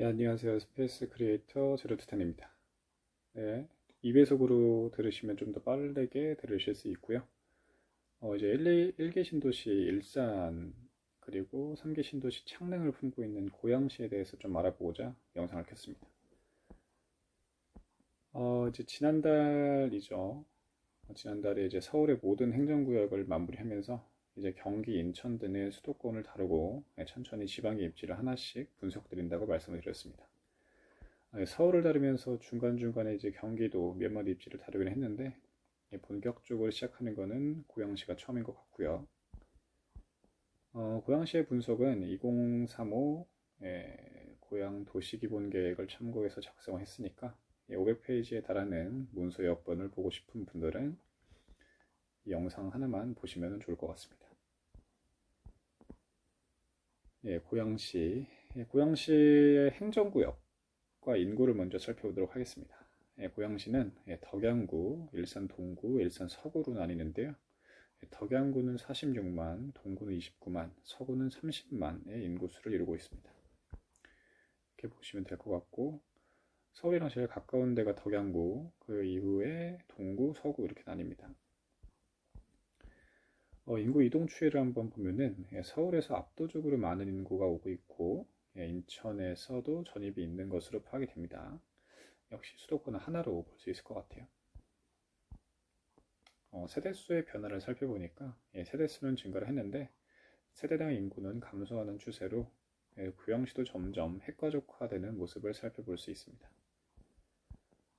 네, 안녕하세요. 스페이스 크리에이터 제로투텐입니다. 네, 2배속으로 들으시면 좀 더 빠르게 들으실 수 있고요. 어, 이제 1, 1개 신도시 일산 그리고 3개 신도시 창릉을 품고 있는 고양시에 대해서 좀 알아보고자 영상을 켰습니다. 어, 이제 지난달이죠. 어, 지난달에 이제 서울의 모든 행정구역을 마무리하면서 이제 경기, 인천 등의 수도권을 다루고 네, 천천히 지방의 입지를 하나씩 분석드린다고 말씀을 드렸습니다. 네, 서울을 다루면서 중간중간에 이제 경기도 몇몇 입지를 다루긴 했는데 본격적으로 시작하는 것은 고양시가 처음인 것 같고요. 어, 고양시의 분석은 2035 예, 고양 도시기본계획을 참고해서 작성을 했으니까 500페이지에 달하는 문서 여번을 보고 싶은 분들은 이 영상 하나만 보시면 좋을 것 같습니다. 예, 고양시. 예, 고양시의 행정구역과 인구를 먼저 살펴보도록 하겠습니다. 예, 고양시는 예, 덕양구, 일산 동구, 일산 서구로 나뉘는데요. 예, 덕양구는 46만, 동구는 29만, 서구는 30만의 인구수를 이루고 있습니다. 이렇게 보시면 될 것 같고, 서울이랑 제일 가까운 데가 덕양구, 그 이후에 동구, 서구 이렇게 나뉩니다. 어, 인구 이동 추이를 한번 보면은 예, 서울에서 압도적으로 많은 인구가 오고 있고 예, 인천에서도 전입이 있는 것으로 파악이 됩니다. 역시 수도권은 하나로 볼 수 있을 것 같아요. 어, 세대수의 변화를 살펴보니까 예, 세대수는 증가를 했는데 세대당 인구는 감소하는 추세로 예, 구형시도 점점 핵가족화되는 모습을 살펴볼 수 있습니다.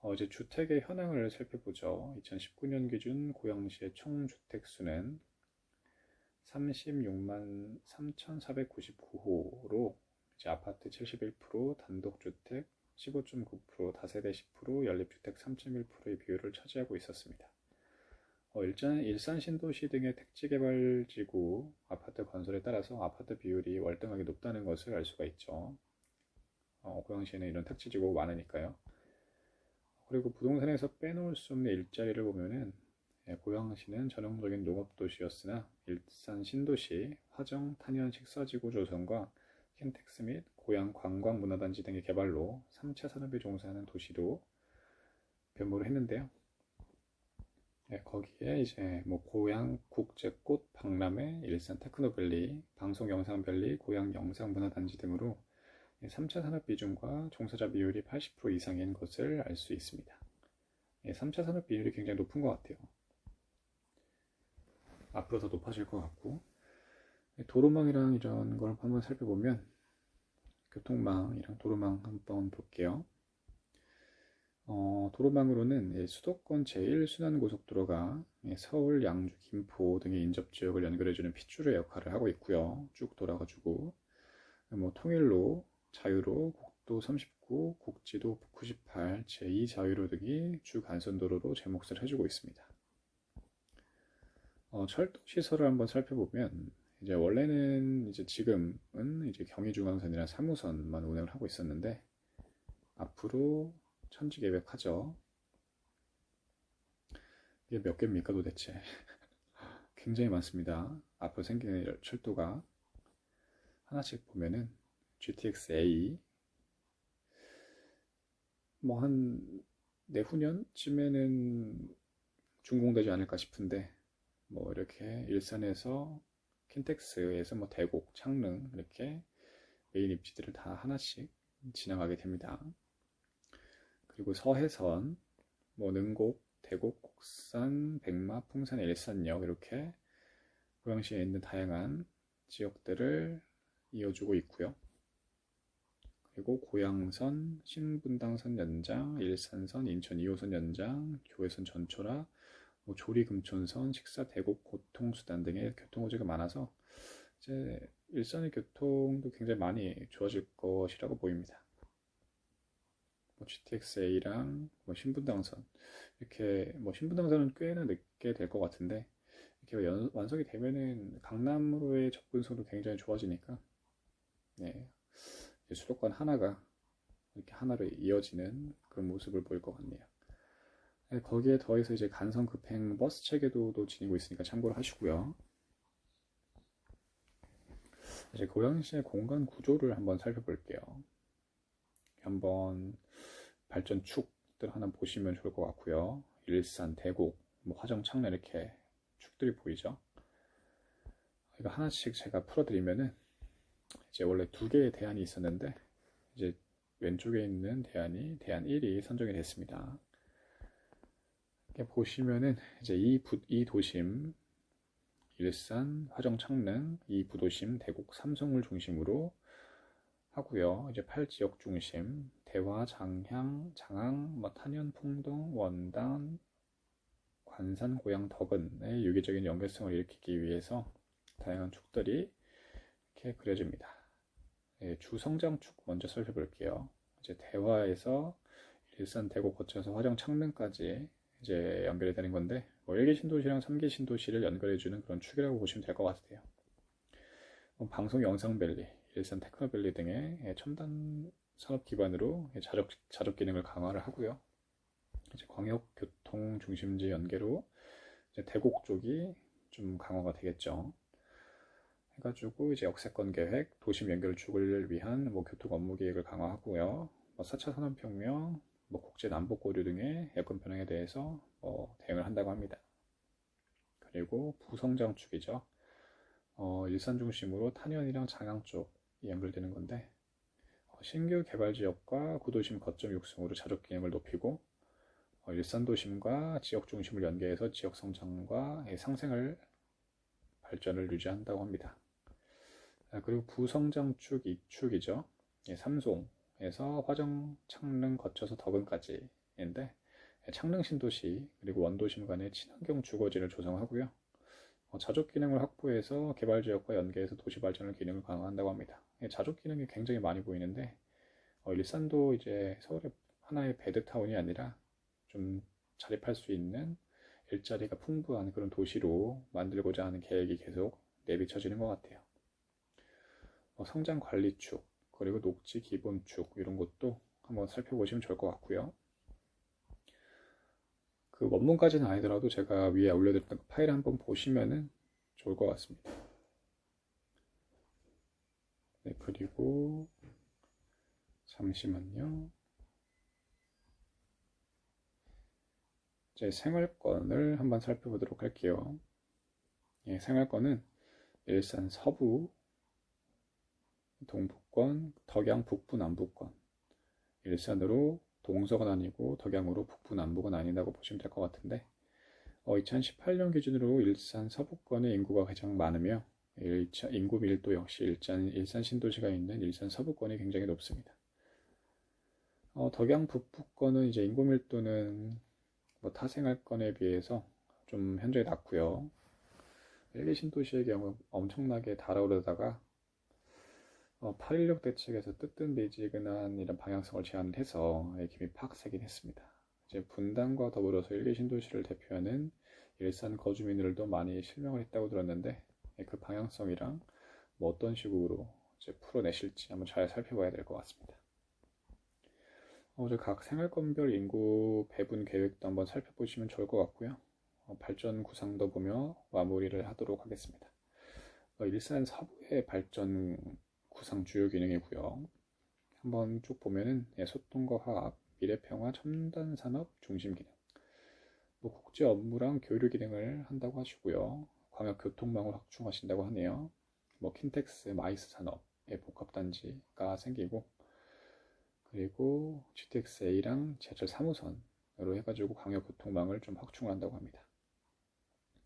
어, 이제 주택의 현황을 살펴보죠. 2019년 기준 고양시의 총 주택 수는 36만 3,499호로 이제 아파트 71%, 단독주택 15.9%, 다세대 10%, 연립주택 3.1%의 비율을 차지하고 있었습니다. 어, 일단 일산 신도시 등의 택지개발지구 아파트 건설에 따라서 아파트 비율이 월등하게 높다는 것을 알 수가 있죠. 어, 고양시에는 이런 택지지구가 많으니까요. 그리고 부동산에서 빼놓을 수 없는 일자리를 보면은 예, 고양시는 전형적인 농업도시였으나 일산 신도시, 화정, 탄현 식사지구 조성과 킨텍스 및 고양 관광문화단지 등의 개발로 3차 산업에 종사하는 도시도 변모를 했는데요. 네, 거기에 이제 뭐 고양 국제꽃 박람회, 일산 테크노밸리, 방송 영상밸리, 고양 영상문화단지 등으로 3차 산업 비중과 종사자 비율이 80% 이상인 것을 알 수 있습니다. 3차 산업 비율이 굉장히 높은 것 같아요. 앞으로 더 높아질 것 같고 도로망이랑 이런 걸 한번 살펴보면 교통망이랑 도로망 한번 볼게요. 어, 도로망으로는 수도권 제1순환고속도로가 서울, 양주, 김포 등의 인접 지역을 연결해주는 핏줄의 역할을 하고 있고요. 쭉 돌아가지고 뭐 통일로, 자유로, 국도 39, 국지도 98, 제2자유로 등이 주 간선도로로 제 몫을 해주고 있습니다. 어, 철도 시설을 한번 살펴보면 이제 원래는 이제 지금은 이제 경의중앙선이나 3호선만 운행을 하고 있었는데 앞으로 천지 계획하죠. 이게 몇 개입니까 도대체? 굉장히 많습니다. 앞으로 생기는 철도가 하나씩 보면은 GTX-A 뭐 한 내후년쯤에는 준공되지 않을까 싶은데 뭐 이렇게 일산에서 킨텍스에서 뭐 대곡, 창릉 이렇게 메인 입지들을 다 하나씩 지나가게 됩니다. 그리고 서해선, 뭐 능곡, 대곡, 곡산, 백마, 풍산, 일산역 이렇게 고양시에 있는 다양한 지역들을 이어주고 있고요. 그리고 고양선, 신분당선 연장, 일산선, 인천 2호선 연장, 교회선 전초라, 뭐 조리 금촌선, 식사 대곡 교통수단 등의 교통 호재가 많아서 이제 일선의 교통도 굉장히 많이 좋아질 것이라고 보입니다. 뭐 GTX-A랑 뭐 신분당선 이렇게 뭐 신분당선은 꽤나 늦게 될 것 같은데 이렇게 연, 완성이 되면은 강남으로의 접근성도 굉장히 좋아지니까 네, 수도권 하나가 이렇게 하나로 이어지는 그런 모습을 보일 것 같네요. 네, 거기에 더해서 이제 간선 급행 버스 체계도도 지니고 있으니까 참고를 하시고요. 이제 고양시의 공간 구조를 한번 살펴볼게요. 한번 발전 축들 하나 보시면 좋을 것 같고요. 일산, 대곡, 뭐 화정, 창내 이렇게 축들이 보이죠. 이거 하나씩 제가 풀어드리면은 이제 원래 두 개의 대안이 있었는데 이제 왼쪽에 있는 대안이 대안 1이 선정이 됐습니다. 보시면은 이제 이, 부, 이 도심 일산, 화정, 창릉, 이 부도심, 대곡, 삼성을 중심으로 하고요. 이제 8지역 중심, 대화, 장향, 장항, 뭐 탄현, 풍동, 원단, 관산, 고양, 덕은의 유기적인 연결성을 일으키기 위해서 다양한 축들이 이렇게 그려집니다. 예, 주성장축 먼저 살펴볼게요. 이제 대화에서 일산, 대곡 거쳐서 화정, 창릉까지 이제 연결이 되는 건데 뭐 1기 신도시랑 3기 신도시를 연결해주는 그런 축이라고 보시면 될 것 같아요. 뭐 방송 영상밸리, 일산 테크노밸리 등의 예, 첨단 산업 기반으로 자력, 자력 기능을 강화를 하고요. 이제 광역 교통 중심지 연계로 이제 대곡 쪽이 좀 강화가 되겠죠. 해가지고 이제 역세권 계획, 도심 연결 축을 위한 뭐 교통 업무 계획을 강화하고요. 뭐 4차 산업혁명, 뭐 국제 남북 고려 등의 여건 변형에 대해서 뭐 대응을 한다고 합니다. 그리고 부성장 축이죠. 어, 일산 중심으로 탄현이랑 장양 쪽이 연결되는 건데 어, 신규 개발 지역과 구도심 거점 육성으로 자족 기능을 높이고 어, 일산 도심과 지역 중심을 연계해서 지역 성장과 상생을 발전을 유지한다고 합니다. 아, 그리고 부성장 축 2축이죠. 예, 삼송 에서 화정, 창릉 거쳐서 덕은까지인데 예, 창릉 신도시 그리고 원도심 간의 친환경 주거지를 조성하고요. 어, 자족 기능을 확보해서 개발 지역과 연계해서 도시 발전을 기능을 강화한다고 합니다. 예, 자족 기능이 굉장히 많이 보이는데 어, 일산도 이제 서울의 하나의 베드 타운이 아니라 좀 자립할 수 있는 일자리가 풍부한 그런 도시로 만들고자 하는 계획이 계속 내비쳐지는 것 같아요. 어, 성장 관리축, 그리고 녹지 기본축 이런 것도 한번 살펴보시면 좋을 것 같고요. 그 원문까지는 아니더라도 제가 위에 올려드렸던 그 파일 한번 보시면은 좋을 것 같습니다. 네, 그리고 잠시만요. 제 생활권을 한번 살펴보도록 할게요. 예, 생활권은 일산 서부, 동북권, 덕양 북부, 남북권. 일산으로 동서가 나뉘고 덕양으로 북부, 남북은 아니다고 보시면 될 것 같은데 어, 2018년 기준으로 일산 서부권의 인구가 가장 많으며 일차, 인구 밀도 역시 일산, 일산 신도시가 있는 일산 서부권이 굉장히 높습니다. 어, 덕양 북부권은 이제 인구 밀도는 뭐 타생활권에 비해서 좀 현저히 낮고요. 1, 2 신도시의 경우 엄청나게 달아오르다가 어, 8.16 대책에서 뜨뜻 미지근한 이런 방향성을 제안을 해서 김이 파악세긴 했습니다. 이제 분당과 더불어서 일개 신도시를 대표하는 일산 거주민들도 많이 실명을 했다고 들었는데 예, 그 방향성이랑 뭐 어떤 식으로 이제 풀어내실지 한번 잘 살펴봐야 될 것 같습니다. 어, 각 생활권별 인구 배분 계획도 한번 살펴보시면 좋을 것 같고요. 어, 발전 구상도 보며 마무리를 하도록 하겠습니다. 어, 일산 서부의 발전 구상 주요 기능이고요. 한번 쭉 보면은 예, 소통과 화학, 미래평화, 첨단 산업 중심 기능, 뭐 국제 업무랑 교류 기능을 한다고 하시고요. 광역 교통망을 확충하신다고 하네요. 뭐 킨텍스, 마이스 산업의 복합 단지가 생기고 그리고 GTX-A랑 지하철 3호선으로 해가지고 광역 교통망을 좀 확충한다고 합니다.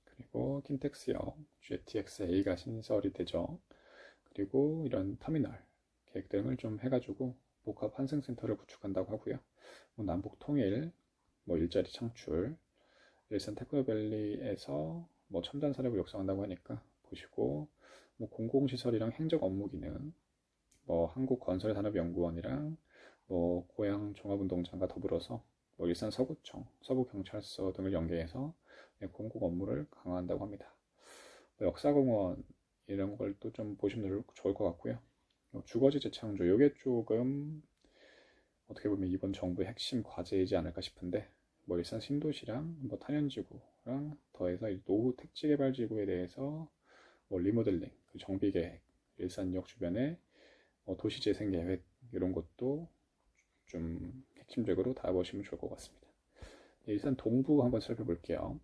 그리고 킨텍스역 GTX-A가 신설이 되죠. 그리고 이런 터미널 계획 등을 좀 해가지고 복합 환승센터를 구축한다고 하고요. 뭐 남북 통일, 뭐 일자리 창출, 일산 테크노밸리에서 뭐 첨단 산업을 육성한다고 하니까 보시고 뭐 공공시설이랑 행정 업무 기능, 뭐 한국건설산업연구원이랑 뭐 고향 종합운동장과 더불어서 뭐 일산 서구청, 서부경찰서 등을 연계해서 공공 업무를 강화한다고 합니다. 뭐 역사공원 이런 걸 또 좀 보시면 좋을 것 같고요. 어, 주거지 재창조 이게 조금 어떻게 보면 이번 정부의 핵심 과제이지 않을까 싶은데 뭐 일산 신도시랑 뭐 탄현지구랑 더해서 노후 택지개발지구에 대해서 뭐 리모델링, 그 정비계획, 일산역 주변에 뭐 도시재생계획 이런 것도 핵심적으로 다 보시면 좋을 것 같습니다. 예, 일단 동부 한번 살펴볼게요.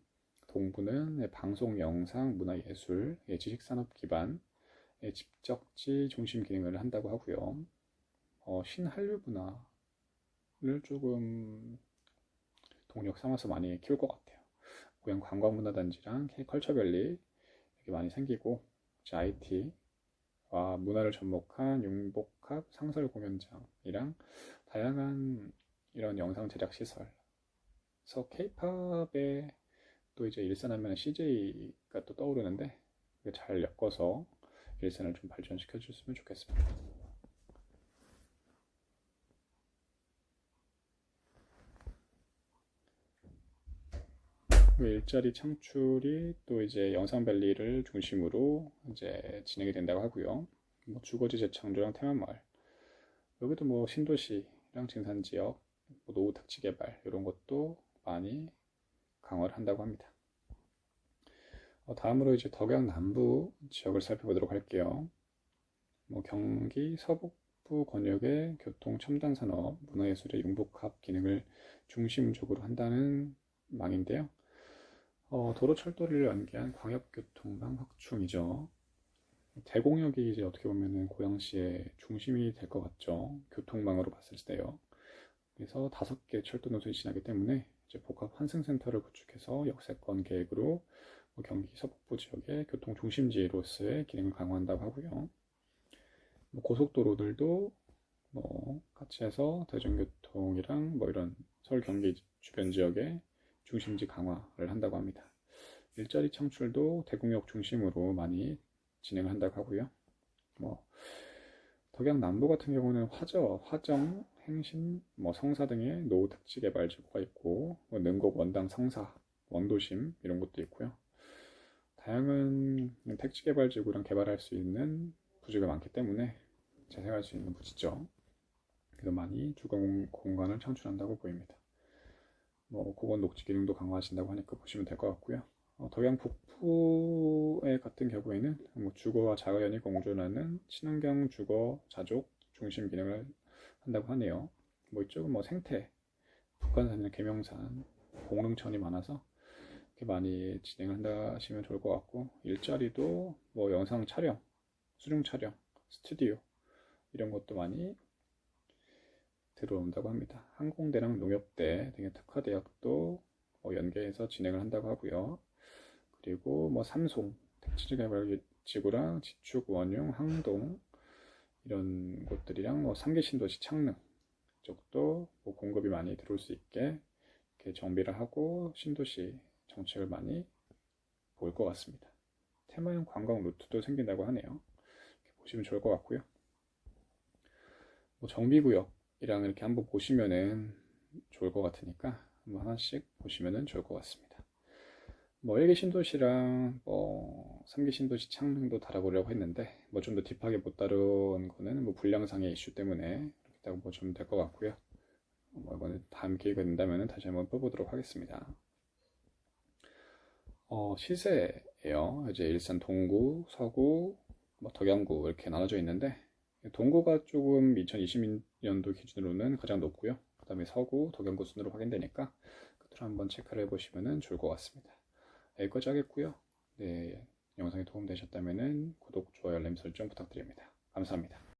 동부는 예, 방송, 영상, 문화 예술, 예, 지식산업 기반, 예, 집적지 중심 기능을 한다고 하고요. 어, 신한류 문화를 조금 동력 삼아서 많이 키울 것 같아요. 고향 관광문화단지랑 컬처밸리 이렇게 많이 생기고 IT와 문화를 접목한 융복합 상설 공연장이랑 다양한 이런 영상 제작 시설. 그래서 K-팝에 또 이제 일산 하면 CJ가 또 떠오르는데 잘 엮어서 일산을 좀 발전시켜 줬으면 좋겠습니다. 그 일자리 창출이 또 이제 영상밸리를 중심으로 이제 진행이 된다고 하고요. 뭐 주거지 재창조랑 테마마을 여기도 뭐 신도시랑 증산지역, 뭐 노후 택지 개발 이런 것도 많이 강화를 한다고 합니다. 어, 다음으로 이제 덕양 남부 지역을 살펴보도록 할게요. 뭐 경기 서북부 권역의 교통 첨단 산업, 문화예술의 융복합 기능을 중심적으로 한다는 망인데요. 어, 도로 철도를 연계한 광역교통망 확충이죠. 대공역이 이제 어떻게 보면은 고양시의 중심이 될 것 같죠. 교통망으로 봤을 때요. 그래서 다섯 개 철도 노선이 지나기 때문에 복합 환승센터를 구축해서 역세권 계획으로 뭐 경기 서북부 지역의 교통 중심지로서의 기능을 강화한다고 하고요. 뭐 고속도로들도 뭐 같이 해서 대중교통이랑 뭐 이런 서울 경기 주변 지역의 중심지 강화를 한다고 합니다. 일자리 창출도 대공역 중심으로 많이 진행을 한다고 하고요. 뭐 덕양 남부 같은 경우는 화저, 화정, 행신, 뭐 성사 등의 노후 택지 개발 지구가 있고 뭐 능곡, 원당, 성사, 원도심 이런 것도 있고요. 다양한 택지 개발 지구랑 개발할 수 있는 부지가 많기 때문에 재생할 수 있는 부지죠. 그래서 많이 주거 공간을 창출한다고 보입니다. 뭐 공원 녹지 기능도 강화하신다고 하니까 보시면 될 것 같고요. 어, 덕양 북부의 같은 경우에는 뭐 주거와 자연이 공존하는 친환경 주거 자족 중심 기능을 한다고 하네요. 뭐 이쪽은 뭐 생태, 북한산이나 계명산, 공릉천이 많아서 이렇게 많이 진행을 한다 하시면 좋을 것 같고 일자리도 뭐 영상 촬영, 수중 촬영, 스튜디오 이런 것도 많이 들어온다고 합니다. 항공대랑 농협대 등의 특화 대학도 뭐 연계해서 진행을 한다고 하고요. 그리고 뭐 삼송, 택지개발지구랑 지축, 원융, 항동 이런 곳들이랑 뭐 삼계 신도시 창릉 쪽도 뭐 공급이 많이 들어올 수 있게 이렇게 정비를 하고 신도시 정책을 많이 볼 것 같습니다. 테마형 관광 루트도 생긴다고 하네요. 보시면 좋을 것 같고요. 뭐 정비구역이랑 이렇게 한번 보시면은 좋을 것 같으니까 한번 하나씩 보시면은 좋을 것 같습니다. 뭐 1기 신도시랑 뭐 3기 신도시 창릉도 달아보려고 했는데 뭐 좀 더 딥하게 못 다룬 거는 뭐 분량상의 이슈 때문에 이렇게 보시면 될 것 같고요. 뭐 이번에 다음 기회가 된다면 다시 한번 뽑보도록 하겠습니다. 어, 시세예요. 이제 일산 동구, 서구, 뭐 덕양구 이렇게 나눠져 있는데 동구가 조금 2020년도 기준으로는 가장 높고요. 그 다음에 서구, 덕양구 순으로 확인되니까 그들 한번 체크를 해보시면 좋을 것 같습니다. 여기까지 하겠고요. 네, 영상이 도움되셨다면 구독, 좋아요, 알림 설정 부탁드립니다. 감사합니다.